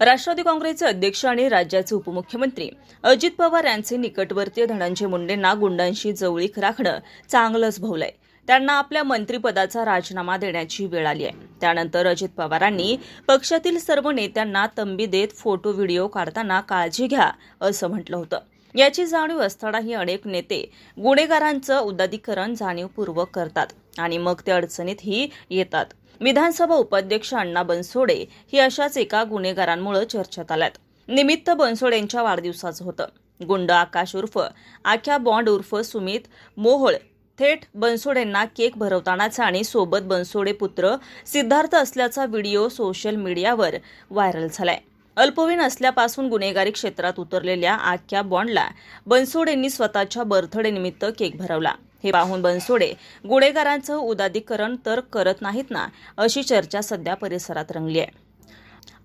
राष्ट्रवादी काँग्रेसचे अध्यक्ष आणि राज्याचे उपमुख्यमंत्री अजित पवार यांचे निकटवर्तीय धनंजय मुंडेंना गुंडांशी जवळीक राखणं चांगलंच भवलंय. त्यांना आपल्या मंत्रिपदाचा राजीनामा देण्याची वेळ आली आहे. त्यानंतर अजित पवारांनी पक्षातील सर्व नेत्यांना तंबी देत फोटो व्हिडिओ काढताना काळजी घ्या असं म्हटलं होतं. याची जाणीव असतानाही अनेक नेते गुन्हेगारांचं उदादीकरण जाणीवपूर्वक करतात आणि मग ते अडचणीतही येतात. विधानसभा उपाध्यक्ष अण्णा बनसोडे ही अशाच एका गुन्हेगारांमुळे चर्चेत आल्यात. निमित्त बनसोडे यांच्या वाढदिवसाचं होतं. गुंड आकाश उर्फ आख्या बॉन्ड उर्फ सुमित मोहोळ थेट बनसोडेंना केक भरवतानाचा आणि सोबत बनसोडे पुत्र सिद्धार्थ असल्याचा व्हिडिओ सोशल मीडियावर व्हायरल झालाय. अल्पवयीन असल्यापासून गुन्हेगारी क्षेत्रात उतरलेल्या आख्या बॉन्डला बनसोडेंनी स्वतःच्या बर्थडे निमित्त केक भरवला. हे पाहून बनसोडे गुन्हेगारांचं उदादीकरण तर करत नाहीत ना अशी चर्चा सध्या परिसरात रंगली आहे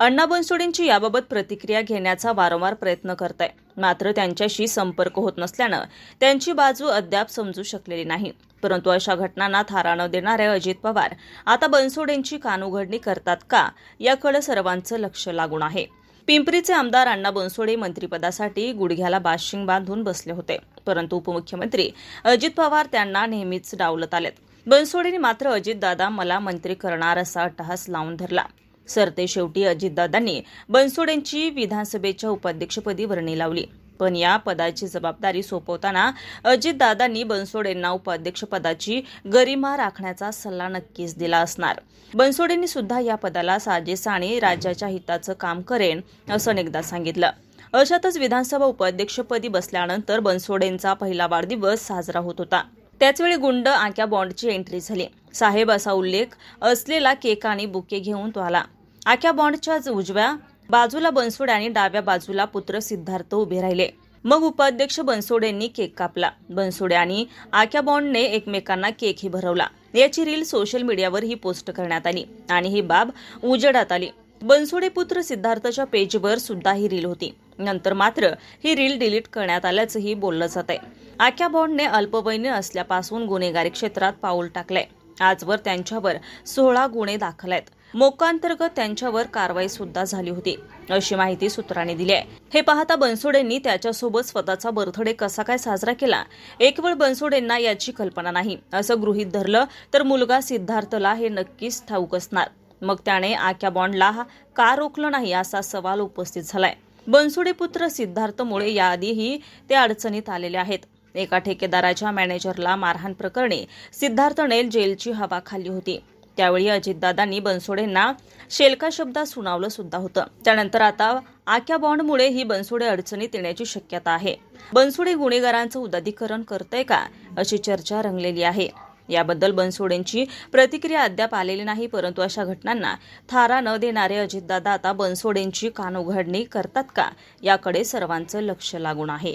अण्णा बनसोडेंची याबाबत प्रतिक्रिया घेण्याचा वारंवार प्रयत्न करत आहे मात्र त्यांच्याशी संपर्क होत नसल्यानं त्यांची बाजू अद्याप समजू शकलेली नाही. परंतु अशा घटनांना थारा न देणारे अजित पवार आता बनसोडेंची कानउघडणी करतात का याकडे सर्वांचं लक्ष लागून आहे. पिंपरीचे आमदार अण्णा बनसोडे मंत्रिपदासाठी गुडघ्याला बाशिंग बांधून बसले होते. परंतु उपमुख्यमंत्री अजित पवार त्यांना नेहमीच डावलत आलेत. बनसोडेंनी मात्र अजितदादा मला मंत्री करणार असा अट्टहास लावून धरला. सरते शेवटी अजितदादांनी बनसोडेंची विधानसभेच्या उपाध्यक्षपदी वर्णी लावली. पण या पदाची जबाबदारी सोपवताना अजितदादांनी बनसोडेंना उपाध्यक्षपदाची गरिमा राखण्याचा सल्ला नक्कीच दिला असणार. बनसोडेंनी सुद्धा या पदाला साजेसं आणि राज्याच्या हिताचं काम करेन असं अनेकदा सांगितलं. अशातच विधानसभा उपाध्यक्षपदी बसल्यानंतर बनसोडेंचा पहिला वाढदिवस साजरा होत होता. त्याचवेळी गुंड आक्या बॉन्डची एंट्री झाली. साहेब असा उल्लेख असलेला केक आणि बुके घेऊन तो आला. आक्या बॉन्डच्या उजव्या बाजूला बनसोडे आणि डाव्या बाजूला पुत्र सिद्धार्थ उभे राहिले. मग उपाध्यक्ष बनसोडेंनी केक कापला. बनसोडे आणि आक्या बॉन्डने एकमेकांना केकही भरवला. याची रील सोशल मीडियावर ही पोस्ट करण्यात आली आणि ही बाब उजेडात आली. बनसोडे पुत्र सिद्धार्थच्या पेजवर सुद्धा ही रील होती. नंतर मात्र ही रील डिलीट करण्यात आल्याचंही बोललं जात आहे आक्या बॉन्डने अल्पवयीन असल्यापासून गुन्हेगारी क्षेत्रात पाऊल टाकलंय. आजवर त्यांच्यावर सोळा गुन्हे दाखल आहेत. मोकांतर्गत त्यांच्यावर कारवाई सुद्धा झाली होती. अशी माहिती सूत्रांनी दिली आहे. हे पाहता बनसोडेंनी त्याच्यासोबत स्वतःचा बर्थडे कसा काय साजरा केला? एक वेळ बनसोडेंना याची कल्पना नाही. असं गृहीत धरलं तर मुलगा सिद्धार्थला हे नक्कीच ठाऊक असणार. मग त्याने आक्या बॉन्डला का रोखलं नाही असा सवाल उपस्थित झालाय. बनसोडे पुत्र सिद्धार्थमुळे याआधीही ते अडचणीत आलेले आहेत. एका ठेकेदाराच्या मॅनेजरला मारहाण प्रकरणी सिद्धार्थने जेलची हवा खाल्ली होती. त्यावेळी अजितदादांनी बनसोडेंना शेलका शब्दात सुनावलं सुद्धा होतं. त्यानंतर आता आख्या बॉन्डमुळे ही बनसोडे अडचणीत येण्याची शक्यता आहे. बनसोडे गुन्हेगारांचं उदादीकरण करतंय का अशी चर्चा रंगलेली आहे. याबद्दल बनसोडेंची प्रतिक्रिया अद्याप आलेली नाही परंतु अशा घटनांना थारा न देणारे अजितदादा आता बनसोडेंची कानउघडणी करतात का याकडे सर्वांचं लक्ष लागून आहे.